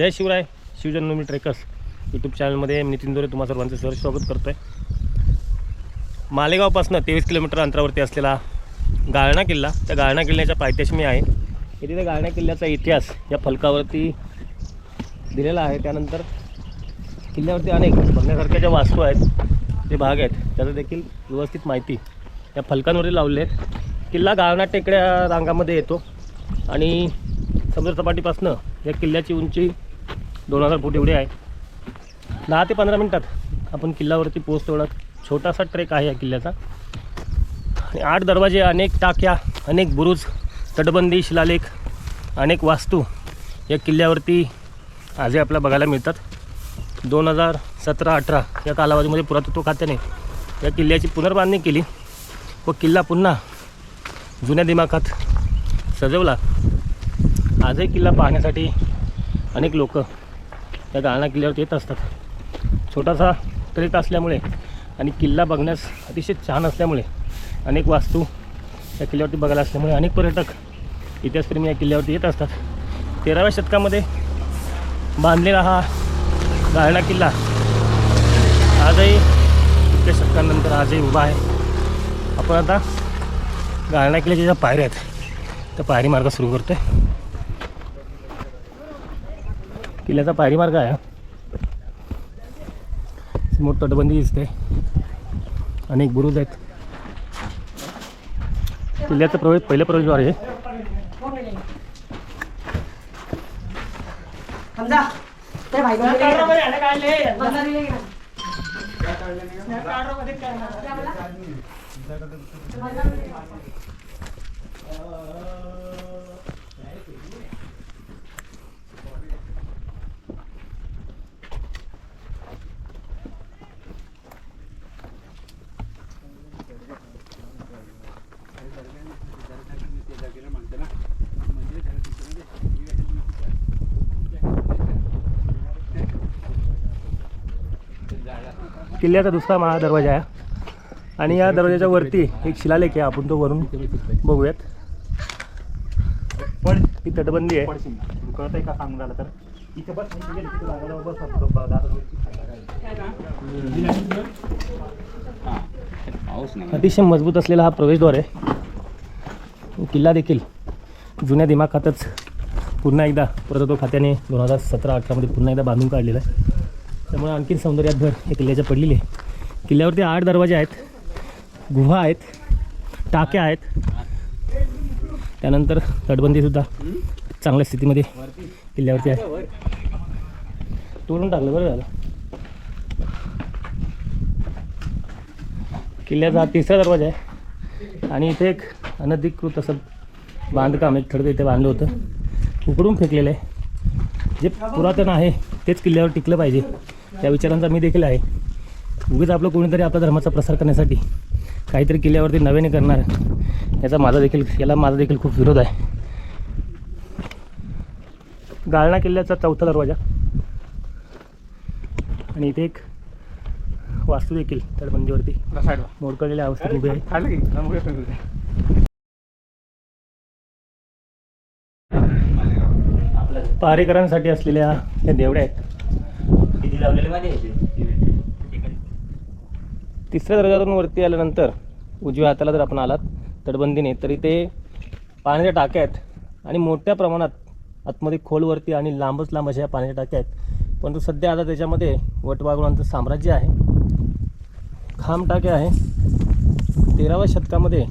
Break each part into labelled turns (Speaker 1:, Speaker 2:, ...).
Speaker 1: जय Shivray Shivjanmabhoomi trekkers YouTube चॅनलमध्ये मी नितीन दोरे तुम्हा सर्वांचं सर स्वागत करतो आहे मालेगावपासून तेवीस किलोमीटर अंतरावरती असलेला गाळणा किल्ला त्या गाळणा किल्ल्याच्या पायथ्याशी मी आहे. इथे त्या गाळणा किल्ल्याचा इतिहास या फलकावरती दिलेला आहे. त्यानंतर किल्ल्यावरती अनेक बघण्यासारख्या ज्या वास्तू आहेत जे भाग आहेत त्याचं देखील व्यवस्थित माहिती या फलकांवरती लावले आहेत. किल्ला गाळणा टेकड्या रांगामध्ये येतो आणि समुद्रसपाटीपासनं या किल्ल्याची उंची दोन हजार फूट एवढे आहे. दहा ते पंधरा मिनटात आपण किल्ल्यावरती पोहोचतो. एवढा छोटासा ट्रेक आहे या किल्ल्याचा. आणि आठ दरवाजे अनेक टाक्या अनेक बुरुज तटबंदी शिलालेख अनेक वास्तू या किल्ल्यावरती आजही आपल्याला बघायला मिळतात. दोन हजार सतरा अठरा या कालावधीमध्ये पुरातत्व खात्याने या किल्ल्याची पुनर्बांधणी केली व किल्ला पुन्हा जुन्या दिमाखात सजवला. आजही किल्ला पाहण्यासाठी अनेक लोक त्या गाळणा किल्ल्यावरती येत असतात. छोटासा ट्रेक असल्यामुळे आणि किल्ला बघण्यास अतिशय छान असल्यामुळे अनेक वास्तू या किल्ल्यावरती बघायला असल्यामुळे अनेक पर्यटक इतिहासप्रेमी या किल्ल्यावरती येत असतात. तेराव्या शतकामध्ये बांधलेला हा गाळणा किल्ला आजही इतक्या शतकानंतर आजही उभा आहे. आपण आता गाळणा किल्ल्याच्या ज्या पायऱ्या आहेत त्या पायरी मार्ग सुरू करतो आहे किल्ल्याचा पायरी मार्ग आहे. हा. समोर तटबंदी दिसते. अनेक बुरुज आहेत. किल्ल्याचं प्रवेश पहिलं प्रवेशद्वार आहे किल्ल्याचा दुसरा महा दरवाजा आहे. आणि या दरवाजाच्या वरती एक शिलालेख आहे आपण तो वरून बघूयात. पण ही तटबंदी आहे. कळत आहे का सांग झालं तर? इथे बस बस. अतिशय मजबूत असलेला हा प्रवेशद्वार आहे. किल्ला देखील जुन्या दिमाखातच पुन्हा एकदा पुरातत्व खात्याने दोन हजार सतरा अठरामध्ये पुन्हा एकदा बांधून काढलेला आहे. त्यामुळे आणखीन सौंदर्यात भर हे किल्ल्याच्या पडलेली आहे. किल्ल्यावरती आठ दरवाजे आहेत गुहा आहेत टाक्या आहेत. त्यानंतर तटबंदीसुद्धा चांगल्या स्थितीमध्ये किल्ल्यावरती आहे. तोडून टाकलं बरं झालं. किल्ल्याचा हा तिसरा दरवाजा आहे. आणि इथे एक अनधिकृत असं बांधकाम एक थडकं इथे बांधलं होतं. उकडून फेकलेलं आहे. जे पुरातन आहे तेच किल्ल्यावर टिकलं पाहिजे. या विचारांचा मी देखील आहे. उगीच आपलं कोणीतरी आपल्या धर्माचा प्रसार करण्यासाठी काहीतरी किल्ल्यावरती नव्याने करणार याचा माझा देखील याला माझा देखील खूप विरोध आहे. गाळणा किल्ल्याचा चौथा दरवाजा. आणि इथे एक वास्तू देखील तटबंदीवरती मोडकळलेल्या अवस्थेत उभी आहे. पहारेकरांसाठी असलेल्या या देवड्या आहेत. तिसऱ्या दर्जातून वरती आल्यानंतर उजव्या हाताला जर आपण आलात तटबंदीने तर इथे पाण्याच्या टाक्या आहेत. आणि मोठ्या प्रमाणात आतमध्ये खोलवरती आणि लांबच लांब अशा या पाण्याच्या टाक्या आहेत. परंतु सध्या आता त्याच्यामध्ये वटवाघुळांचं साम्राज्य आहे. खांब टाक्या आहे. तेराव्या शतकामध्ये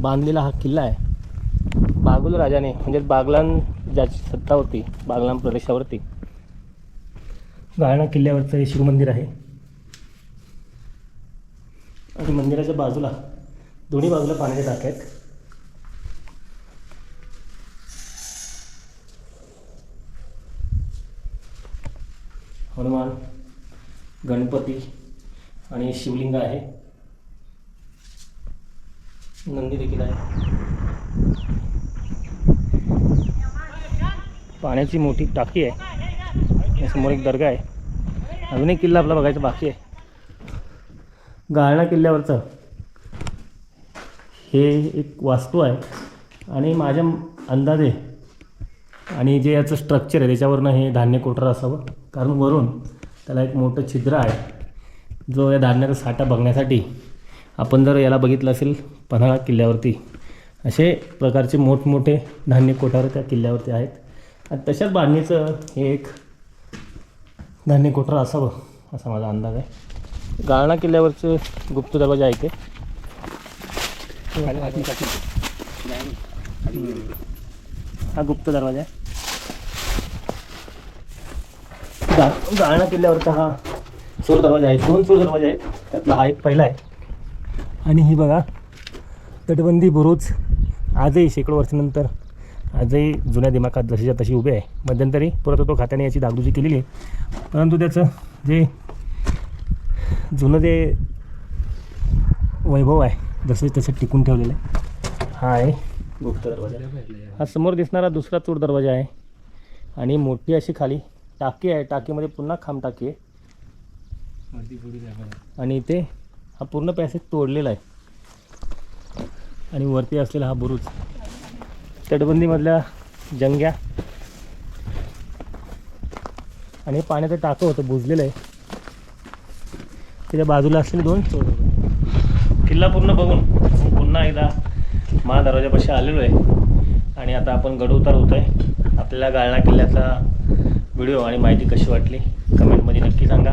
Speaker 1: बांधलेला हा किल्ला आहे. बागुल राजाने म्हणजे बागलान ज्याची सत्ता होती बागलान प्रदेशावरती गाळणा किल्ल्यावरचं हे शिवमंदिर आहे. आणि मंदिराच्या बाजूला दोन्ही बाजूला पाण्याचे टाके आहेत. हनुमान गणपती आणि शिवलिंग आहे. नंदी देखील आहे. पाण्याची मोठी टाकी आहे. समोर एक दर्गा आहे. अजून एक किल्ला आपला बघायचा बाकी आहे. गाळणा किल्ल्यावरचं हे एक वास्तू आहे. आणि माझ्या अंदाजे आणि जे याचं स्ट्रक्चर आहे त्याच्यावरनं हे धान्य कोटर असावं कारण वरून त्याला एक मोठं छिद्र आहे. जो या धान्याचा साठा बघण्यासाठी आपण जर याला बघितलं असेल पन्हाळा किल्ल्यावरती असे प्रकारचे मोठमोठे धान्य कोठार त्या किल्ल्यावरती आहेत. आणि तशाच बांधणीचं हे एक धान्य कोठरा असावं असा माझा अंदाज आहे. गाळणा किल्ल्यावरचं गुप्त दरवाजा आहे ते. हा गुप्त दरवाजा आहे. गा गाळणा किल्ल्यावरचा हा सूर दरवाजा आहे. दोन सूर दरवाजा आहेत. त्यातला हा एक पहिला आहे. आणि ही बघा तटबंदी बुरुज आजही शेकडो वर्षानंतर आजही जुन्या दिमाखात जशीच्या तशी उभी आहे. मध्यंतरी पुरातत्व खात्याने याची डागडुजी केलेली आहे. परंतु त्याचं जे जुनं जे वैभव आहे जसं तसं टिकून ठेवलेलं आहे हा आहे. गुप्त दरवाजा. हा समोर दिसणारा दुसरा चोर दरवाजा आहे. आणि मोठी अशी खाली टाकी आहे. टाकीमध्ये पुन्हा खांब टाकी आहे. आणि इथे हा पूर्ण पॅसेज तोडलेला आहे. आणि वरती असलेला हा बुरुज. तटबंदीमधल्या जंग्या. आणि पाण्याचं टाकं होतं बुजलेलं आहे. त्याच्या बाजूला असलेले दोन चोर किल्ला पूर्ण बघून पुन्हा एकदा महा दरवाजापाशी आलेलो आहे. आणि आता आपण गडउतार होतो आहे आपल्याला गाळणा किल्ल्याचा व्हिडिओ आणि माहिती कशी वाटली कमेंटमध्ये नक्की सांगा.